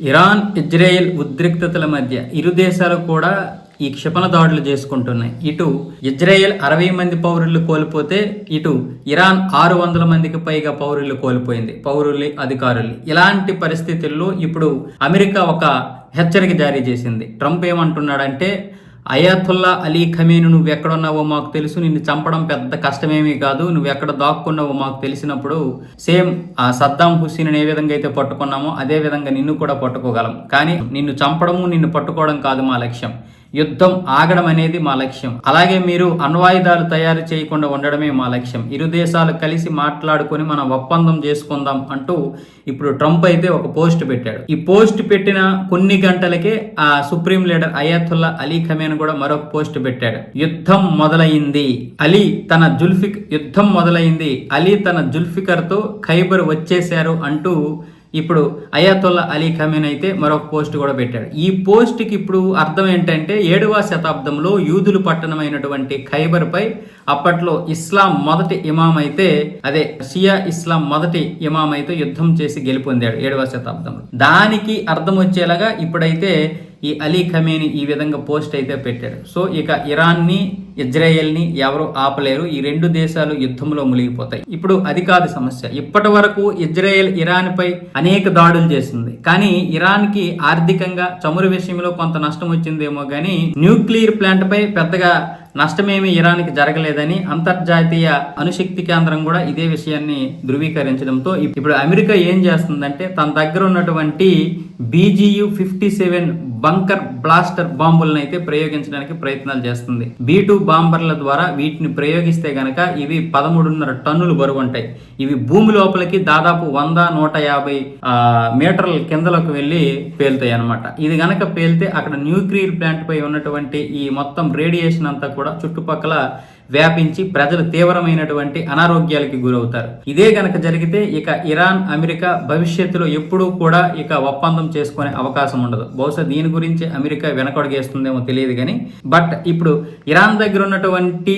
Iran Israel ఉద్రిక్తతల మధ్య ఇరు దేశాలు కూడా ఈ క్షిపణ దాడులు చేసుకుంటున్నాయి. ఇటు ఇజ్రాయెల్ అరవై మంది పౌరులు కోల్పోతే ఇటు ఇరాన్ ఆరు వందల మందికి పైగా పౌరులు కోల్పోయింది పౌరులు అధికారులు. ఇలాంటి పరిస్థితుల్లో ఇప్పుడు అమెరికా ఒక హెచ్చరిక జారీ చేసింది. ట్రంప్ ఏమంటున్నాడంటే అయాతుల్లా అలీ ఖమీను నువ్వు ఎక్కడున్నావో మాకు తెలుసు. నిన్ను చంపడం పెద్ద కష్టమేమీ కాదు. నువ్వు ఎక్కడ దాక్కున్నావో మాకు తెలిసినప్పుడు సేమ్ ఆ సద్దాం హుస్సేన్ ఏ విధంగా అయితే పట్టుకున్నామో అదే విధంగా నిన్ను కూడా పట్టుకోగలం. కానీ నిన్ను చంపడము నిన్ను పట్టుకోవడం కాదు మా లక్ష్యం. యుద్ధం ఆగడం అనేది మా లక్ష్యం. అలాగే మీరు అణ్వాయుధాలు తయారు చేయకుండా ఉండడమే మా లక్ష్యం. ఇరు దేశాలు కలిసి మాట్లాడుకొని మనం ఒప్పందం చేసుకుందాం అంటూ ఇప్పుడు ట్రంప్ అయితే ఒక పోస్ట్ పెట్టాడు. ఈ పోస్ట్ పెట్టిన కొన్ని గంటలకే ఆ supreme leader Ayatollah Ali Khamenei కూడా మరొక పోస్ట్ పెట్టాడు. యుద్ధం మొదలైంది. అలీ తన జుల్ఫిక్ యుద్ధం మొదలైంది. అలీ తన జుల్ఫికర్తో ఖైబర్ వచ్చేశారు అంటూ ఇప్పుడు అయాతుల్లా అలీ ఖమీన్ అయితే మరొక పోస్ట్ కూడా పెట్టాడు. ఈ పోస్ట్కి ఇప్పుడు అర్థం ఏంటంటే ఏడవ శతాబ్దంలో యూదులు పట్టణమైనటువంటి ఖైబర్పై అప్పట్లో ఇస్లాం మొదటి ఇమాం అయితే అదే షియా ఇస్లాం మొదటి ఇమాం అయితే యుద్ధం చేసి గెలుపొందాడు ఏడవ శతాబ్దంలో. దానికి అర్థం వచ్చేలాగా ఇప్పుడైతే ఈ అలీ ఖమేని ఈ విధంగా పోస్ట్ అయితే పెట్టాడు. సో ఇక ఇరాన్ని ఇజ్రాయెల్ని ఎవరు ఆపలేరు. ఈ రెండు దేశాలు యుద్ధంలో మునిగిపోతాయి. ఇప్పుడు అది కాదు సమస్య. ఇప్పటి వరకు ఇజ్రాయెల్ ఇరాన్ పై అనేక దాడులు చేసింది. కానీ ఇరాన్కి ఆర్థికంగా చమురు విషయంలో కొంత నష్టం వచ్చిందేమో కానీ న్యూక్లియర్ ప్లాంట్ పై పెద్దగా నష్టమేమీ ఇరాన్కి జరగలేదని అంతర్జాతీయ అణుశక్తి కేంద్రం కూడా ఇదే విషయాన్ని ధృవీకరించడంతో ఇప్పుడు అమెరికా ఏం చేస్తుందంటే తన దగ్గర ఉన్నటువంటి BGU fifty seven bunker blaster బాంబులను అయితే ప్రయోగించడానికి ప్రయత్నాలు చేస్తుంది. బీ టూ బాంబర్ల ద్వారా వీటిని ప్రయోగిస్తే గనక ఇవి పదమూడున్నర టన్నులు బరువు ఉంటాయి. ఇవి భూమి లోపలికి దాదాపు వంద నూట యాభై మీటర్ల కిందలోకి వెళ్ళి పేలుతాయి అనమాట ఇది గనక పేలితే అక్కడ న్యూక్లియర్ ప్లాంట్ పై ఉన్నటువంటి ఈ మొత్తం రేడియేషన్ అంతా కూడా చుట్టుపక్కల వ్యాపించి ప్రజలు తీవ్రమైనటువంటి అనారోగ్యాలకి గురవుతారు. ఇదే గనక జరిగితే ఇక ఇరాన్ అమెరికా భవిష్యత్తులో ఎప్పుడూ కూడా ఇక ఒప్పందం చేసుకునే అవకాశం ఉండదు. బహుశా దీని గురించి అమెరికా వెనకడుగేస్తుందేమో తెలియదు కానీ బట్ ఇప్పుడు ఇరాన్ దగ్గర ఉన్నటువంటి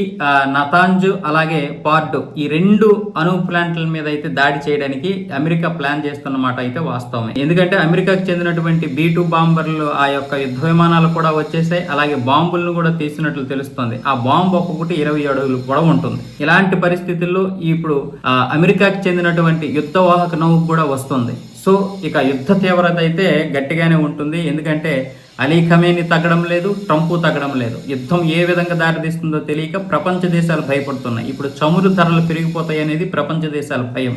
నతాంజు అలాగే పార్డు ఈ రెండు అణు ప్లాంట్ల మీద అయితే దాడి చేయడానికి అమెరికా ప్లాన్ చేస్తున్నమాట అయితే వాస్తవమే. ఎందుకంటే అమెరికాకు చెందినటువంటి బీ టూ బాంబర్లు ఆ యొక్క యుద్ధ విమానాలు కూడా వచ్చేసాయి. అలాగే బాంబులను కూడా తీసినట్లు తెలుస్తుంది. ఆ బాంబు ఒక్కొక్కటి ఇరవై అడుగులు గొడవ ఉంటుంది. ఇలాంటి పరిస్థితుల్లో ఇప్పుడు అమెరికాకి చెందినటువంటి యుద్ధ వాహక నౌక కూడా వస్తుంది. సో ఇక యుద్ధ తీవ్రత అయితే గట్టిగానే ఉంటుంది. ఎందుకంటే అలీ ఖమేని తగ్గడం లేదు ట్రంప్ తగ్గడం లేదు. యుద్ధం ఏ విధంగా దారితీస్తుందో తెలియక ప్రపంచ దేశాలు భయపడుతున్నాయి. ఇప్పుడు చమురు ధరలు పెరిగిపోతాయి అనేది ప్రపంచ దేశాల భయం.